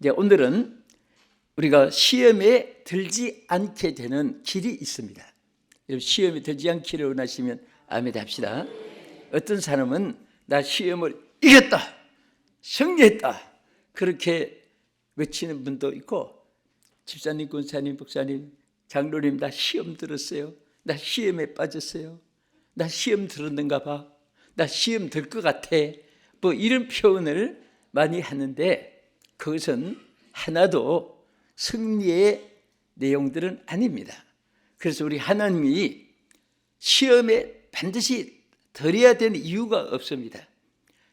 이제 오늘은 우리가 시험에 들지 않게 되는 길이 있습니다. 시험에 들지 않기를 원하시면 아멘 합시다. 어떤 사람은 나 시험을 이겼다, 승리했다 그렇게 외치는 분도 있고 집사님, 군사님, 목사님, 장로님 나 시험 들었어요. 나 시험에 빠졌어요. 나 시험 들었는가 봐. 나 시험 들 것 같아. 뭐 이런 표현을 많이 하는데 그것은 하나도 승리의 내용들은 아닙니다. 그래서 우리 하나님이 시험에 반드시 덜어야 되는 이유가 없습니다.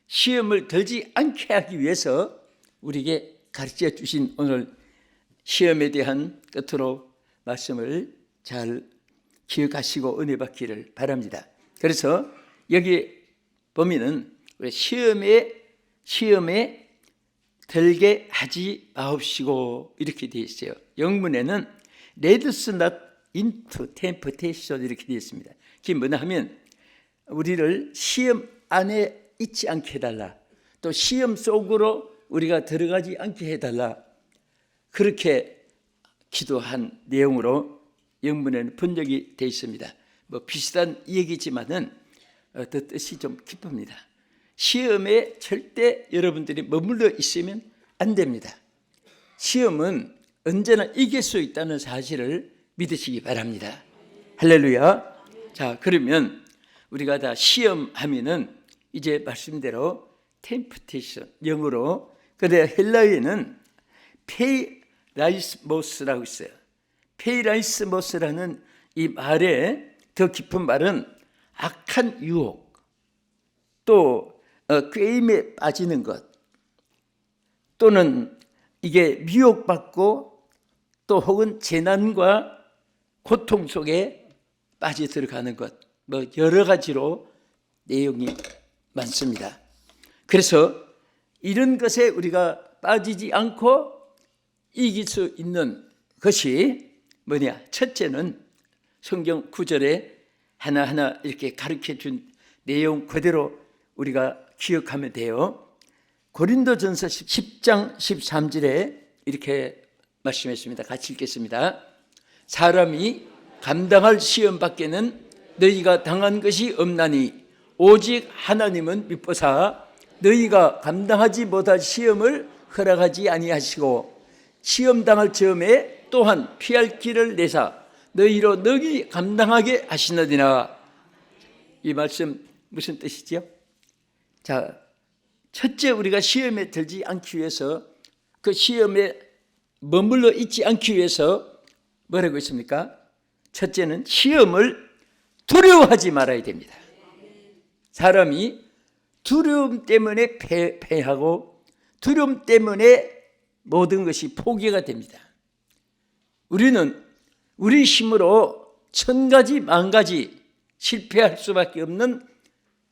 시험을 들지 않게 하기 위해서 우리에게 가르쳐 주신 오늘 시험에 대한 끝으로 말씀을 잘 기억하시고 은혜 받기를 바랍니다. 그래서 여기 보면은 시험에 시험에 들게 하지 마옵시고 이렇게 되어 있어요. 영문에는 레드스 not into temptation 이렇게 되어 있습니다. 그게 뭐냐 하면 우리를 시험 안에 있지 않게 해달라. 또 시험 속으로 우리가 들어가지 않게 해달라. 그렇게 기도한 내용으로 영문에는 번역이 되어 있습니다. 뭐 비슷한 얘기지만은 어, 그 뜻이 좀 깊습니다. 시험에 절대 여러분들이 머물러 있으면 안 됩니다. 시험은 언제나 이길 수 있다는 사실을 믿으시기 바랍니다. 할렐루야. 자, 그러면 우리가 다 시험하면은 이제 말씀대로 temptation 영어로 근데 헬라어에는 페이라이스모스라고 있어요. 페이라이스모스라는 이 말의 더 깊은 말은 악한 유혹, 또 어, 꾀임에 빠지는 것, 또는 이게 미혹받고 또 혹은 재난과 고통 속에 빠져 들어가는 것, 뭐 여러 가지로 내용이 많습니다. 그래서 이런 것에 우리가 빠지지 않고 이길 수 있는 것이 뭐냐? 첫째는 성경 구절에 하나하나 이렇게 가르쳐 준 내용 그대로 우리가 기억하면 돼요. 고린도전서 10장 13절에 이렇게 말씀했습니다. 같이 읽겠습니다. 사람이 감당할 시험 밖에는 너희가 당한 것이 없나니 오직 하나님은 미포사 너희가 감당하지 못할 시험을 허락하지 아니하시고 시험 당할 즈음에 또한 피할 길을 내사 너희로 너희 감당하게 하시느니라. 이 말씀 무슨 뜻이지요? 자, 첫째 우리가 시험에 들지 않기 위해서 그 시험에 머물러 있지 않기 위해서 뭐라고 했습니까? 첫째는 시험을 두려워하지 말아야 됩니다. 사람이 두려움 때문에 패, 패하고 두려움 때문에 모든 것이 포기가 됩니다. 우리는 우리 힘으로 천 가지 만 가지 실패할 수밖에 없는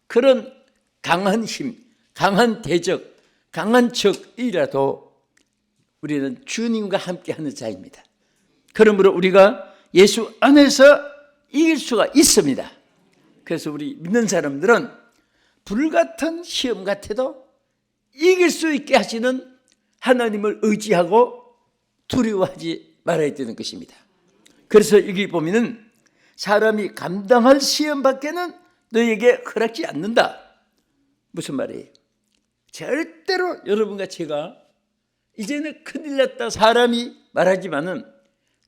그런 강한 힘, 강한 대적, 강한 적이라도 우리는 주님과 함께 하는 자입니다. 그러므로 우리가 예수 안에서 이길 수가 있습니다. 그래서 우리 믿는 사람들은 불같은 시험 같아도 이길 수 있게 하시는 하나님을 의지하고 두려워하지 말아야 되는 것입니다. 그래서 여기 보면은 사람이 감당할 시험 밖에는 너에게 허락지 않는다. 무슨 말이에요? 절대로 여러분과 제가 이제는 큰일 났다 사람이 말하지만은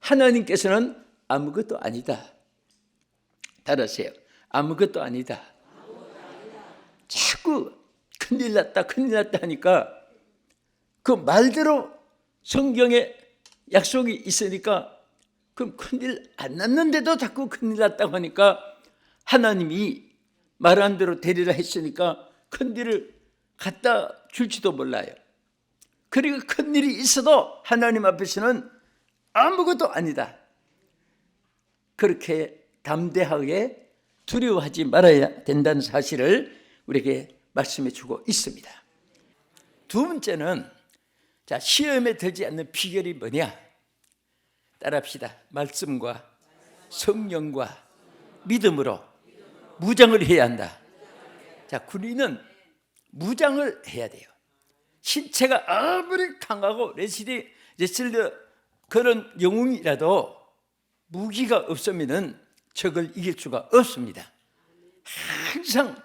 하나님께서는 아무것도 아니다. 따라하세요. 아무것도 아니다. 자꾸 큰일 났다, 큰일 났다 하니까 그 말대로 성경에 약속이 있으니까 그럼 큰일 안 났는데도 자꾸 큰일 났다고 하니까 하나님이 말한 대로 되리라 했으니까 큰일을 갖다 줄지도 몰라요. 그리고 큰일이 있어도 하나님 앞에서는 아무것도 아니다. 그렇게 담대하게 두려워하지 말아야 된다는 사실을 우리에게 말씀해 주고 있습니다. 두 번째는 자, 시험에 들지 않는 비결이 뭐냐? 따라합시다. 말씀과 성령과 믿음으로 무장을 해야 한다. 자, 군인은 무장을 해야 돼요. 신체가 아무리 강하고 레슬리 레슬러 그런 영웅이라도 무기가 없으면은 적을 이길 수가 없습니다. 항상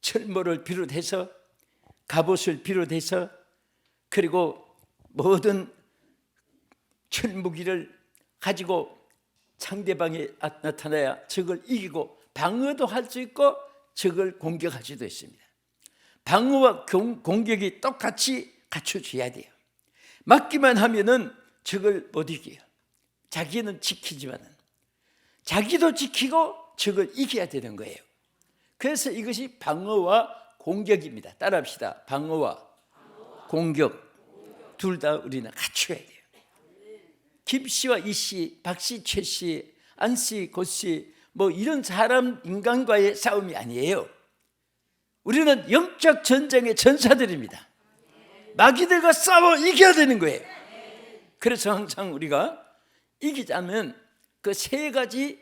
철모를 비롯해서 갑옷을 비롯해서 그리고 모든 철무기를 가지고 상대방이 아- 나타나야 적을 이기고 방어도 할 수 있고 적을 공격할 수도 있습니다. 방어와 공- 공격이 똑같이 갖춰져야 돼요. 맞기만 하면은 적을 못 이겨요. 자기는 지키지만은 자기도 지키고 적을 이겨야 되는 거예요. 그래서 이것이 방어와 공격입니다. 따라합시다. 방어와 공격 둘 다 우리는 갖춰야 돼요. 김 씨와 이 씨, 박 씨, 최 씨, 안 씨, 고 씨, 뭐 이런 사람 인간과의 싸움이 아니에요. 우리는 영적 전쟁의 전사들입니다. 마귀들과 싸워 이겨야 되는 거예요. 그래서 항상 우리가 이기자면 그 세 가지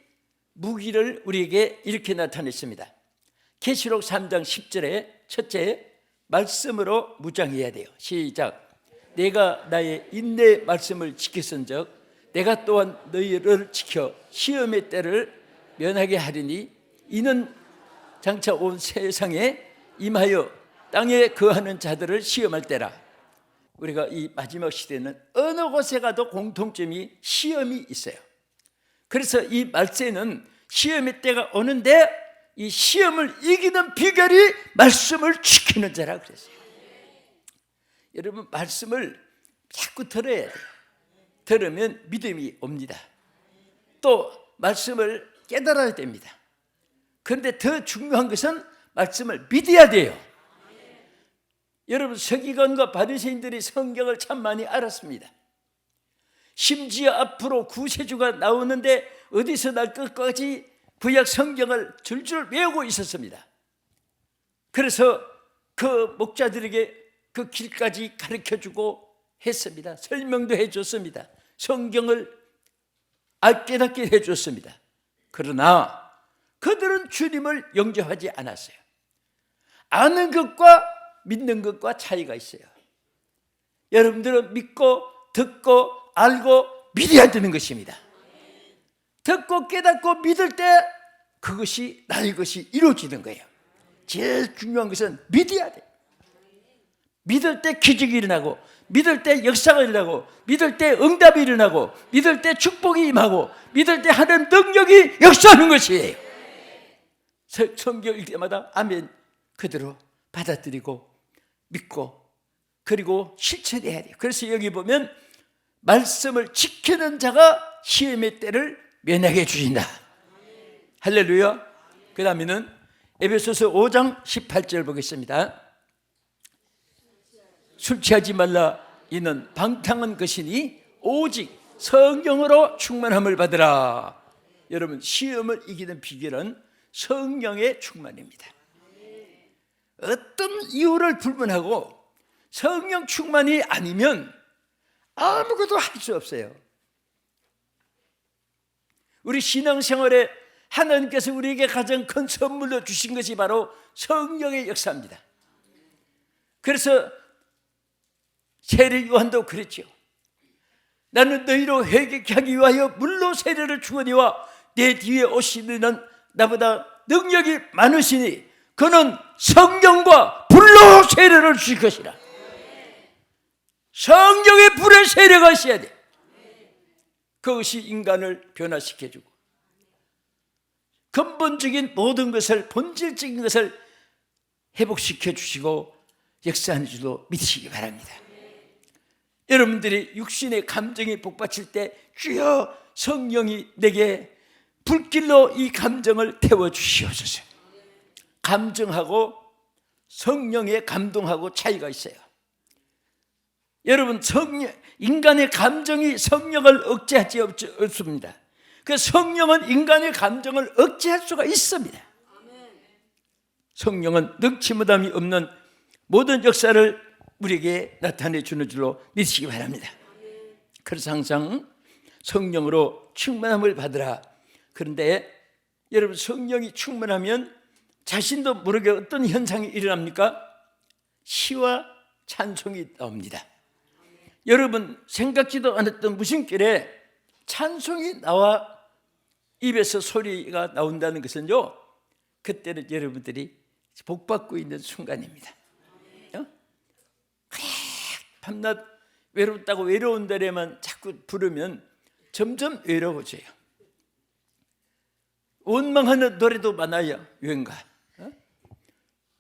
무기를 우리에게 이렇게 나타냈습니다. 계시록 3장 10절에 첫째 말씀으로 무장해야 돼요. 시작. 내가 나의 인내 말씀을 지켰은즉 내가 또한 너희를 지켜 시험의 때를 면하게 하리니 이는 장차 온 세상에 임하여 땅에 거하는 자들을 시험할 때라. 우리가 이 마지막 시대는 어느 곳에 가도 공통점이 시험이 있어요. 그래서 이 말세는 시험의 때가 오는데 이 시험을 이기는 비결이 말씀을 지키는 자라 그랬어요. 여러분 말씀을 자꾸 들어야 돼요. 들으면 믿음이 옵니다. 또 말씀을 깨달아야 됩니다. 그런데 더 중요한 것은 말씀을 믿어야 돼요. 여러분 서기관과 바리새인들이 성경을 참 많이 알았습니다. 심지어 앞으로 구세주가 나오는데 어디서 날 끝까지 구약 성경을 줄줄 외우고 있었습니다. 그래서 그 목자들에게 그 길까지 가르쳐 주고 했습니다. 설명도 해 줬습니다. 성경을 알깨닫게 해 줬습니다. 그러나 그들은 주님을 영접하지 않았어요. 아는 것과 믿는 것과 차이가 있어요. 여러분들은 믿고 듣고 알고 믿어야 되는 것입니다. 듣고 깨닫고 믿을 때 그것이 나의 것이 이루어지는 거예요. 제일 중요한 것은 믿어야 돼. 믿을 때 기적이 일어나고, 믿을 때 역사가 일어나고, 믿을 때 응답이 일어나고, 믿을 때 축복이 임하고, 믿을 때 하는 능력이 역사하는 것이에요. 서- 성경 읽을 때마다 아멘 그대로 받아들이고 믿고 그리고 실천해야 돼요. 그래서 여기 보면 말씀을 지키는 자가 시험의 때를 면하게 주신다. 할렐루야. 그 다음에는 에베소서 5장 18절 보겠습니다. 술 취하지 말라 이는 방탕한 것이니 오직 성령으로 충만함을 받으라. 여러분 시험을 이기는 비결은 성령의 충만입니다. 어떤 이유를 불문하고 성령 충만이 아니면 아무것도 할 수 없어요. 우리 신앙생활에 하나님께서 우리에게 가장 큰 선물로 주신 것이 바로 성령의 역사입니다. 그래서 세례 요한도 그랬죠. 나는 너희로 회개케 하기 위하여 물로 세례를 주거니와 내 뒤에 오시는 나보다 능력이 많으시니 그는 성령과 불로 세례를 주실 것이라. 성령의 불의 세례가 있어야 돼. 그것이 인간을 변화시켜주고 근본적인 모든 것을 본질적인 것을 회복시켜 주시고 역사하는 줄로 믿으시기 바랍니다. 여러분들이 육신의 감정이 복받칠 때 주여 성령이 내게 불길로 이 감정을 태워 주시옵소서. 감정하고 성령의 감동하고 차이가 있어요. 여러분 성령 인간의 감정이 성령을 억제하지 없- 없습니다. 그 성령은 인간의 감정을 억제할 수가 있습니다. 성령은 능치 무담이 없는 모든 역사를 우리에게 나타내 주는 줄로 믿으시기 바랍니다. 그래서 항상 성령으로 충만함을 받으라. 그런데 여러분 성령이 충만하면 자신도 모르게 어떤 현상이 일어납니까? 시와 찬송이 나옵니다. 여러분 생각지도 않았던 무심결에 찬송이 나와 입에서 소리가 나온다는 것은요. 그때는 여러분들이 복받고 있는 순간입니다. 밤낮 외롭다고 외로운 날에만 자꾸 부르면 점점 외로워져요. 원망하는 노래도 많아요. 유행가. 어?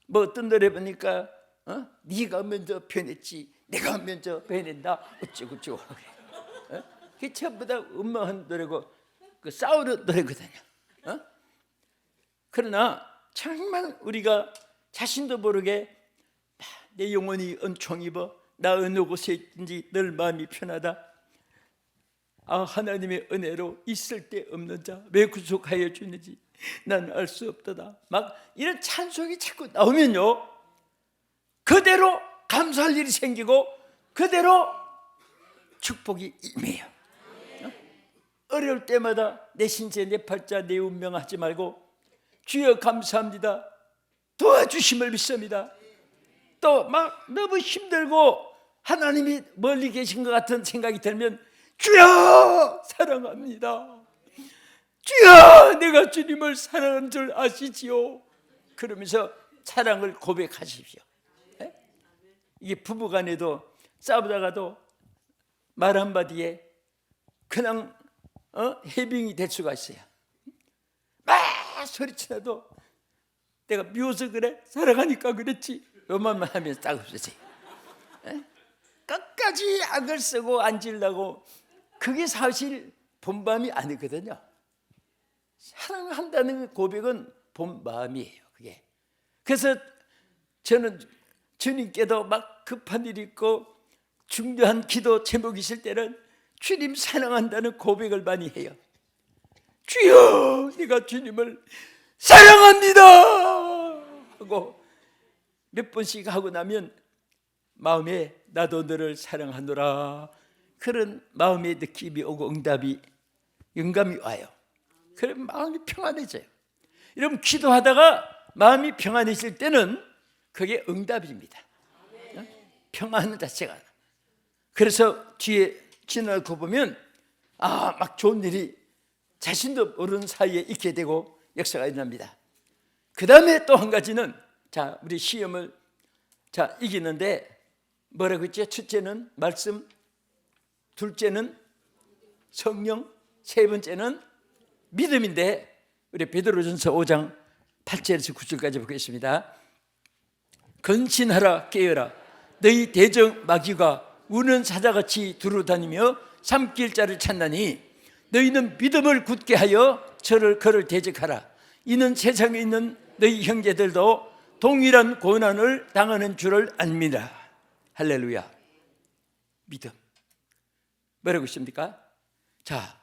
뭐 어떤 노래 보니까 어? 네가 먼저 변했지 내가 먼저 변했다 어쩌고 저쩌고 그래. 어? 그게 전부 다 원망하는 노래고 그 싸우는 노래거든요. 어? 그러나 정말 우리가 자신도 모르게 아, 내 영혼이 은총 입어 나 어느 곳에 있든지 늘 마음이 편하다. 아 하나님의 은혜로 있을 때 없는 자 왜 구속하여 주는지 난 알 수 없다다. 막 이런 찬송이 자꾸 나오면요. 그대로 감사할 일이 생기고 그대로 축복이 임해요. 어? 어려울 때마다 내 신체 내 팔자 내 운명 하지 말고 주여 감사합니다. 도와주심을 믿습니다. 또 막 너무 힘들고 하나님이 멀리 계신 것 같은 생각이 들면 주여 사랑합니다. 주여 내가 주님을 사랑하는 줄 아시지요. 그러면서 사랑을 고백하십시오. 예? 이게 부부간에도 싸우다가도 말 한마디에 그냥 어? 해빙이 될 수가 있어요. 막 소리치나도 내가 미워서 그래 사랑하니까 그랬지 요만만 하면 딱 없어져요. 예? 끝까지 악을 쓰고 앉으려고 그게 사실 본마음이 아니거든요. 사랑한다는 고백은 본마음이에요. 그게. 그래서 저는 주님께도 막 급한 일 있고 중요한 기도 제목이 있을 때는 주님 사랑한다는 고백을 많이 해요. 주여, 내가 주님을 사랑합니다! 하고 몇 번씩 하고 나면 마음에 나도 너를 사랑하노라 그런 마음의 느낌이 오고 응답이 영감이 와요. 그럼 마음이 평안해져요. 여러분 기도하다가 마음이 평안해질 때는 그게 응답입니다. 어? 평안 자체가. 그래서 뒤에 지나고 보면 아 막 좋은 일이 자신도 모르는 사이에 있게 되고 역사가 일어납니다. 그 다음에 또 한 가지는 자 우리 시험을 자 이기는데 뭐라고 했죠? 첫째는 말씀, 둘째는 성령, 세 번째는 믿음인데 우리 베드로전서 5장 8절에서 9절까지 보겠습니다. 근신하라 깨어라 너희 대적 마귀가 우는 사자같이 두루다니며 삼킬 자를 찾나니 너희는 믿음을 굳게 하여 저를 그를 대적하라 이는 세상에 있는 너희 형제들도 동일한 고난을 당하는 줄을 압니다. 할렐루야. 믿음. 뭐라고 있습니까? 자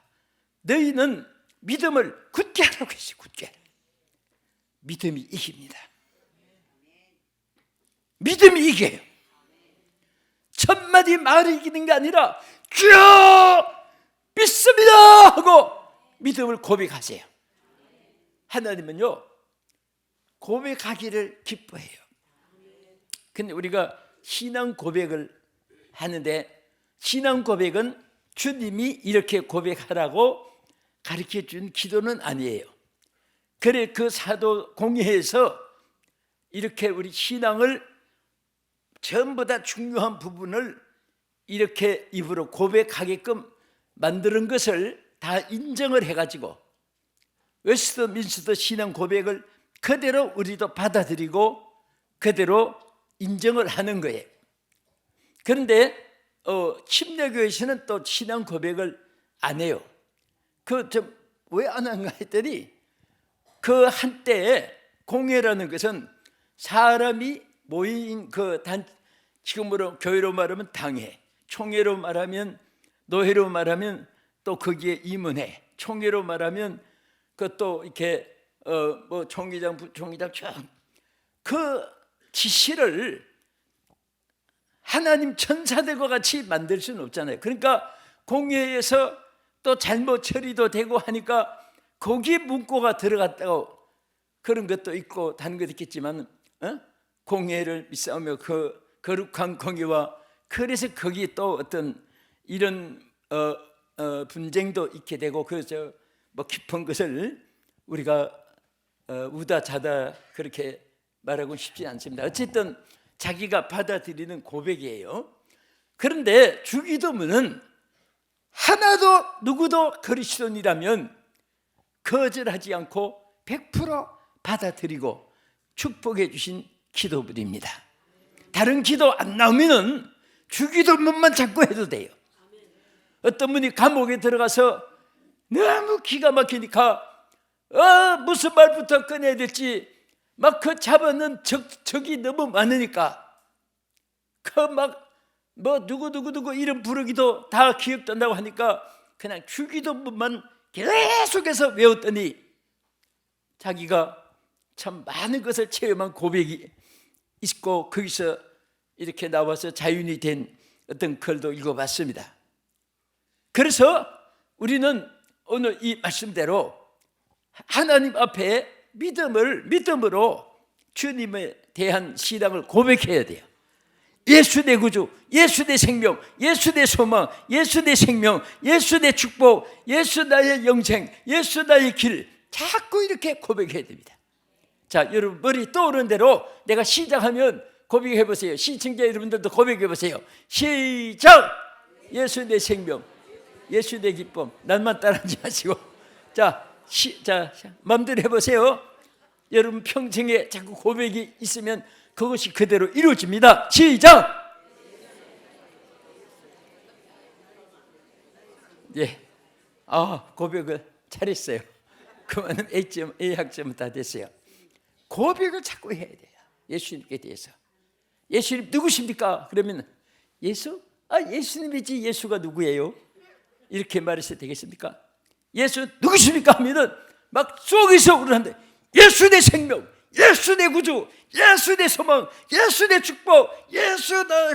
너희는 믿음을 굳게 하라고 했어요 굳게. 믿음이 이깁니다. 믿음이 이겨요. 첫마디 말을 이기는 게 아니라 주여 믿습니다 하고 믿음을 고백하세요. 하나님은요 고백하기를 기뻐해요. 근데 우리가 신앙 고백을 하는데 신앙 고백은 주님이 이렇게 고백하라고 가르쳐 준 기도는 아니에요. 그래 그 사도 공회에서 이렇게 우리 신앙을 전부 다 중요한 부분을 이렇게 입으로 고백하게끔 만드는 것을 다 인정을 해가지고 웨스트 민스터 신앙 고백을 그대로 우리도 받아들이고 그대로 인정을 하는 거예요. 그런데 어, 침례교에서는 또 신앙 고백을 안 해요. 그왜 안 한가 했더니 그 한때에 공회라는 것은 사람이 모인 그 단 지금으로 교회로 말하면 당회, 총회로 말하면 노회로 말하면 또 거기에 임원회, 총회로 말하면 그또 이렇게 어뭐 총회장, 부총회장 쫙그 지시를 하나님 천사들과 같이 만들 수는 없잖아요. 그러니까 공회에서 또 잘못 처리도 되고 하니까 거기에 문구가 들어갔다고 그런 것도 있고 다른 것도 있겠지만 어? 공회를 싸우며 그 거룩한 공의와 그래서 거기 또 어떤 이런 어, 어, 분쟁도 있게 되고 그래서 뭐 깊은 것을 우리가 어, 우다 자다 그렇게 말하고 싶지 않습니다. 어쨌든 자기가 받아들이는 고백이에요. 그런데 주기도문은 하나도 누구도 그리스도인이라면 거절하지 않고 100% 받아들이고 축복해 주신 기도문입니다. 다른 기도 안 나오면은 주기도문만 자꾸 해도 돼요. 어떤 분이 감옥에 들어가서 너무 기가 막히니까 어, 무슨 말부터 꺼내야 될지 막 그 잡아는 적, 적이 너무 많으니까 그 막 뭐 누구 누구 누구 이름 부르기도 다 기억도 안 나고 하니까 그냥 주기도문만 계속해서 외웠더니 자기가 참 많은 것을 체험한 고백이 있고 거기서 이렇게 나와서 자윤이 된 어떤 글도 읽어봤습니다. 그래서 우리는 오늘 이 말씀대로 하나님 앞에 믿음을 믿음으로 주님에 대한 신앙을 고백해야 돼요. 예수 내 구주, 예수 내 생명, 예수 내 소망, 예수 내 생명, 예수 내 축복, 예수 나의 영생, 예수 나의 길 자꾸 이렇게 고백해야 됩니다. 자, 여러분 머리 떠오르는 대로 내가 시작하면 고백해 보세요. 시청자 여러분들도 고백해 보세요. 시작. 예수 내 생명, 예수 내 기쁨. 난만 따라하지 마시고. 자, 시, 자, 마음대로 해보세요. 여러분 평생에 자꾸 고백이 있으면 그것이 그대로 이루어집니다. 시작. 예. 아, 고백을 잘했어요. 그만은 A점, A 학점은 다 됐어요. 고백을 자꾸 해야 돼요. 예수님께 대해서. 예수님 누구십니까? 그러면 예수? 아, 예수님이지 예수가 누구예요? 이렇게 말해서 되겠습니까? 예수 누구십니까? 하면은 막 속에서 우는데 예수 내 생명, 예수 내 구주, 예수 내 소망, 예수 내 축복, 예수 나의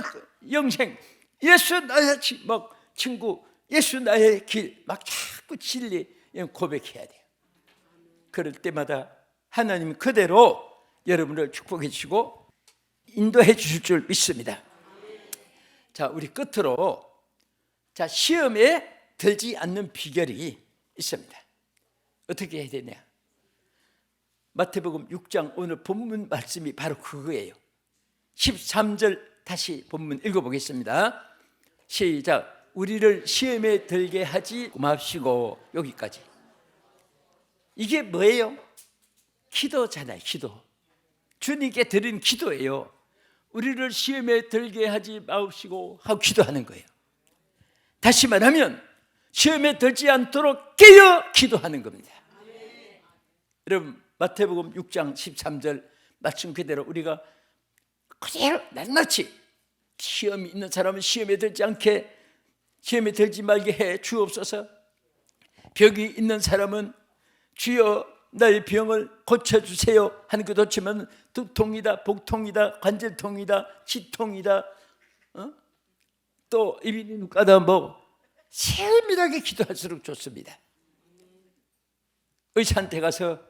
영생, 예수 나의 치- 막 친구, 예수 나의 길, 막 자꾸 진리 고백해야 돼요. 그럴 때마다 하나님 그대로 여러분을 축복해 주시고 인도해 주실 줄 믿습니다. 자, 우리 끝으로 자, 시험에 들지 않는 비결이 있습니다. 어떻게 해야 되냐? 마태복음 6장 오늘 본문 말씀이 바로 그거예요. 13절 다시 본문 읽어보겠습니다. 시작. 우리를 시험에 들게 하지 맙시고 여기까지. 이게 뭐예요? 기도잖아요, 기도. 주님께 드린 기도예요. 우리를 시험에 들게 하지 마옵시고 하고 기도하는 거예요. 다시 말하면 시험에 들지 않도록 깨어 기도하는 겁니다. 여러분 마태복음 6장 13절 말씀 그대로 우리가 그대로 낱낱이 시험이 있는 사람은 시험에 들지 않게 시험에 들지 말게 해 주옵소서. 벽이 있는 사람은 주여 나의 병을 고쳐 주세요 하는 것 없지만 두통이다, 복통이다, 관절통이다, 치통이다, 어? 또 입이 눈가다 뭐 세밀하게 기도할수록 좋습니다. 의사한테 가서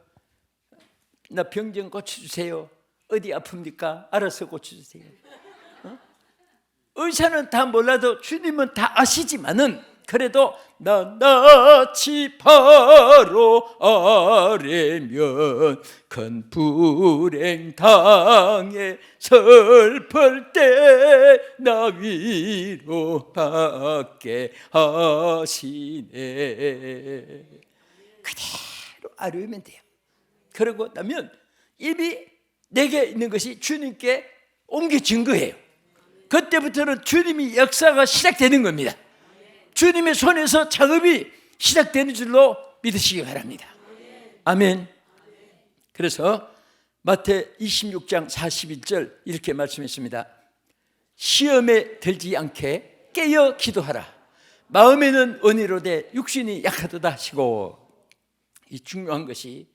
나 병 좀 고쳐주세요. 어디 아픕니까? 알아서 고쳐주세요. 어? 의사는 다 몰라도 주님은 다 아시지만은 그래도 낱낱이 바로 아래면 큰 불행 당해 슬플 때 나 위로 받게 하시네. 그대로 아뢰면 돼요. 그러고 나면 이미 내게 있는 것이 주님께 옮겨진 거예요. 그때부터는 주님이 역사가 시작되는 겁니다 주님의 손에서 작업이 시작되는 줄로 믿으시기 바랍니다. 아멘. 그래서 마태 26장 41절 이렇게 말씀했습니다. 시험에 들지 않게 깨어 기도하라. 마음에는 언의로되 육신이 약하도다 하시고 이 중요한 것이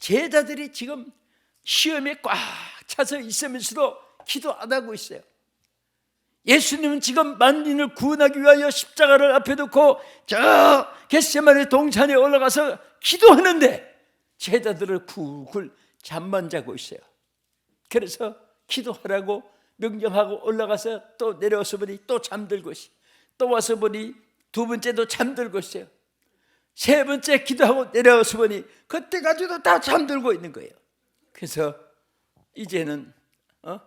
제자들이 지금 시험에 꽉 차서 있으면서도 기도 안 하고 있어요. 예수님은 지금 만민을 구원하기 위하여 십자가를 앞에 두고 저 겟세마네 동산에 올라가서 기도하는데 제자들을 굴굴 잠만 자고 있어요. 그래서 기도하라고 명령하고 올라가서 또 내려와서 보니 또 잠들고 있어요. 또 와서 보니 두 번째도 잠들고 있어요. 세 번째 기도하고 내려와서 보니 그때까지도 다 잠들고 있는 거예요. 그래서 이제는 어?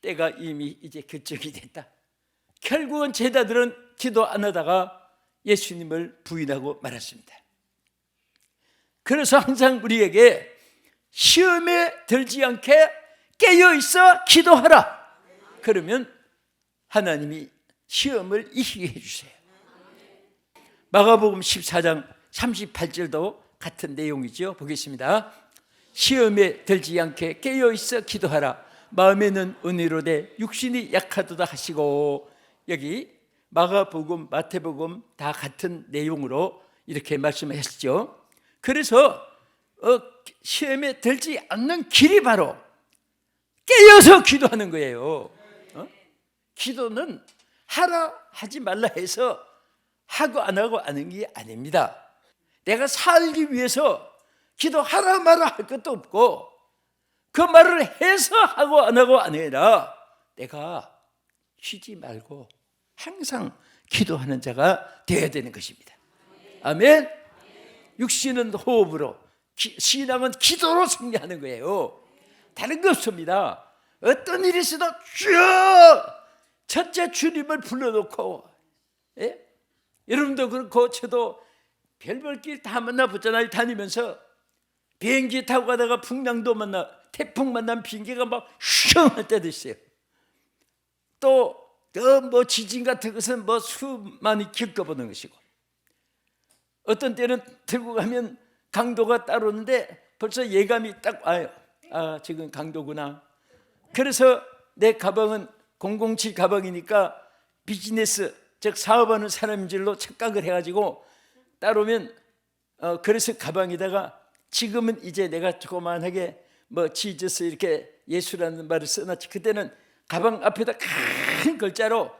때가 이미 이제 결정이 됐다. 결국은 제자들은 기도 안 하다가 예수님을 부인하고 말았습니다. 그래서 항상 우리에게 시험에 들지 않게 깨어 있어 기도하라. 그러면 하나님이 시험을 이기게 해주세요. 마가복음 14장 38절도 같은 내용이죠. 보겠습니다. 시험에 들지 않게 깨어 있어 기도하라. 마음에는 은혜로되 육신이 약하도다 하시고 여기 마가복음, 마태복음 다 같은 내용으로 이렇게 말씀하셨죠. 그래서 어, 시험에 들지 않는 길이 바로 깨어서 기도하는 거예요. 어? 기도는 하라 하지 말라 해서 하고 안 하고 하는 게 아닙니다. 내가 살기 위해서 기도하라 말아 할 것도 없고 그 말을 해서 하고 안 하고 아니라 내가 쉬지 말고 항상 기도하는 자가 되어야 되는 것입니다. 아멘. 육신은 호흡으로 기- 신앙은 기도로 승리하는 거예요. 다른 거 없습니다. 어떤 일이 있어도 쭉 첫째 주님을 불러놓고 예? 여러분도 그렇고 저도 별볼길 다 만나보잖아요 다니면서 비행기 타고 가다가 풍랑도 만나 태풍 만난 비행기가 막 슝 할 때도 있어요 또 뭐 지진 같은 것은 뭐 수많이 겪어보는 것이고 어떤 때는 들고 가면 강도가 따르는데 벌써 예감이 딱 와요. 아 지금 강도구나. 그래서 내 가방은 007 가방이니까 비즈니스 즉 사업하는 사람인 줄로 착각을 해가지고 따르면 어 그래서 가방에다가 지금은 이제 내가 조그만하게 뭐 지저스 이렇게 예수라는 말을 써놨지. 그때는 가방 앞에다 큰 글자로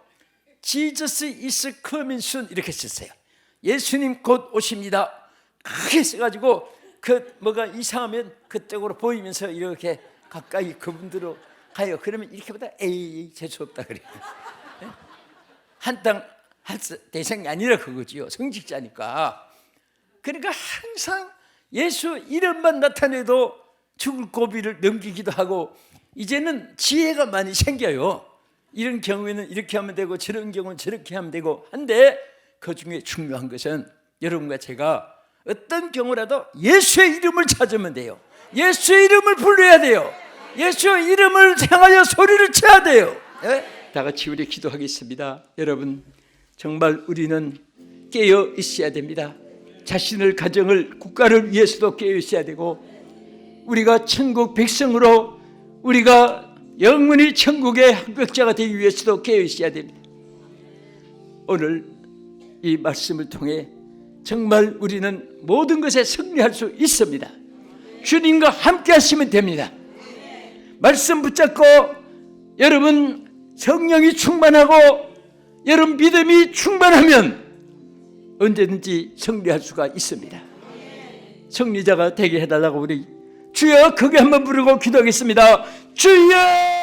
지저스 is soon 이렇게 썼어요. 예수님 곧 오십니다. 크게 써가지고 그 뭐가 이상하면 그쪽으로 보이면서 이렇게 가까이 그분들로 가요. 그러면 이렇게 보다 에이 재수 없다 그래요. 한땅 할 대상이 아니라 그거지요. 성직자니까. 그러니까 항상 예수 이름만 나타내도 죽을 고비를 넘기기도 하고 이제는 지혜가 많이 생겨요. 이런 경우에는 이렇게 하면 되고 저런 경우는 저렇게 하면 되고 한데 그 중에 중요한 것은 여러분과 제가 어떤 경우라도 예수의 이름을 찾으면 돼요. 예수의 이름을 불러야 돼요. 예수의 이름을 향하여 소리를 쳐야 돼요. 예? 다 같이 우리 기도하겠습니다. 여러분 정말 우리는 깨어 있어야 됩니다. 자신을 가정을 국가를 위해서도 깨어 있어야 되고 우리가 천국 백성으로 우리가 영원히 천국의 합격자가 되기 위해서도 깨어 있어야 됩니다. 오늘 이 말씀을 통해 정말 우리는 모든 것에 승리할 수 있습니다. 주님과 함께 하시면 됩니다. 말씀 붙잡고 여러분 성령이 충만하고 여러분 믿음이 충만하면 언제든지 승리할 수가 있습니다. 승리자가 되게 해달라고 우리 주여 크게 한번 부르고 기도하겠습니다. 주여!